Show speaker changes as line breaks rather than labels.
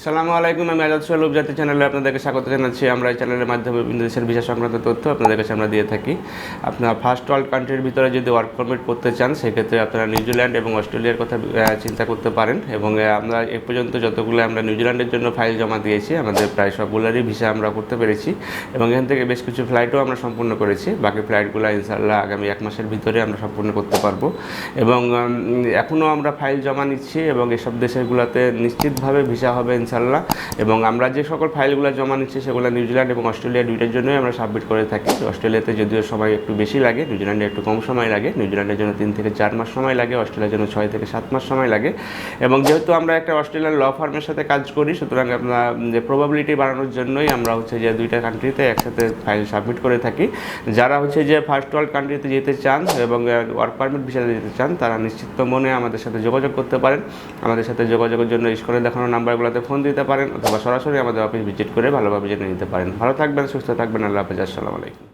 সালামু আলাইকুম, আমি আজাদ সোহেল উপজাতি চ্যানেলে আপনাদেরকে স্বাগত জানাচ্ছি। আমরা এই চ্যানেলের মাধ্যমে বিভিন্ন দেশের ভিসা সংক্রান্ত তথ্য আপনাদের কাছে আমরা দিয়ে থাকি। আপনার ফার্স্ট ওয়ার্ল্ড কান্ট্রির ভিতরে যদি ওয়ার্ক পারমিট করতে চান, সেক্ষেত্রে আপনারা নিউজিল্যান্ড এবং অস্ট্রেলিয়ার কথা চিন্তা করতে পারেন। এবং আমরা এ পর্যন্ত যতগুলো আমরা নিউজিল্যান্ডের জন্য ফাইল জমা দিয়েছি, আমাদের প্রায় সবগুলোরই ভিসা আমরা করতে পেরেছি। এবং এখান থেকে বেশ কিছু ফ্লাইটও আমরা সম্পূর্ণ করেছি। বাকি ফ্লাইটগুলো ইনশাল্লাহ আগামী এক মাসের ভিতরে আমরা সম্পূর্ণ করতে পারব। এবং এখনও আমরা ফাইল জমা নিচ্ছি এবং এসব দেশেরগুলোতে নিশ্চিতভাবে ভিসা হবে ইনশাল্লাহ। এবং আমরা যে সকল ফাইলগুলো জমা নিচ্ছি সেগুলো নিউজিল্যান্ড এবং অস্ট্রেলিয়া দুইটার জন্যই আমরা সাবমিট করে থাকি। অস্ট্রেলিয়াতে যদিও সময় একটু বেশি লাগে নিউজিল্যান্ডে একটু কম সময় লাগে নিউজিল্যান্ডের জন্য তিন থেকে চার মাস সময় লাগে অস্ট্রেলিয়ার জন্য ছয় থেকে সাত মাস সময় লাগে। এবং যেহেতু আমরা একটা অস্ট্রেলিয়ান ল ফার্মের সাথে কাজ করি, সুতরাং আমরা, যে প্রবাবিলিটি বাড়ানোর জন্যই আমরা হচ্ছে যে দুইটা কান্ট্রিতে একসাথে ফাইল সাবমিট করে থাকি। যারা হচ্ছে যে ফার্স্ট ওয়ার্ল্ড কান্ট্রিতে যেতে চান এবং ওয়ার্ক পারমিট ভিসাতে যেতে চান, তারা নিশ্চিত মনে আমাদের সাথে যোগাযোগ করতে পারেন। আমাদের সাথে যোগাযোগের জন্য স্ক্রিনে দেখানো নাম্বারগুলোতে ফোন দিতে পারেন অথবা সরাসরি আমাদের অফিস ভিজিট করে ভালোভাবে জেনে নিতে পারেন। ভালো থাকবেন, সুস্থ থাকবেন, আল্লাহ হাফেজ, আসসালামু আলাইকুম।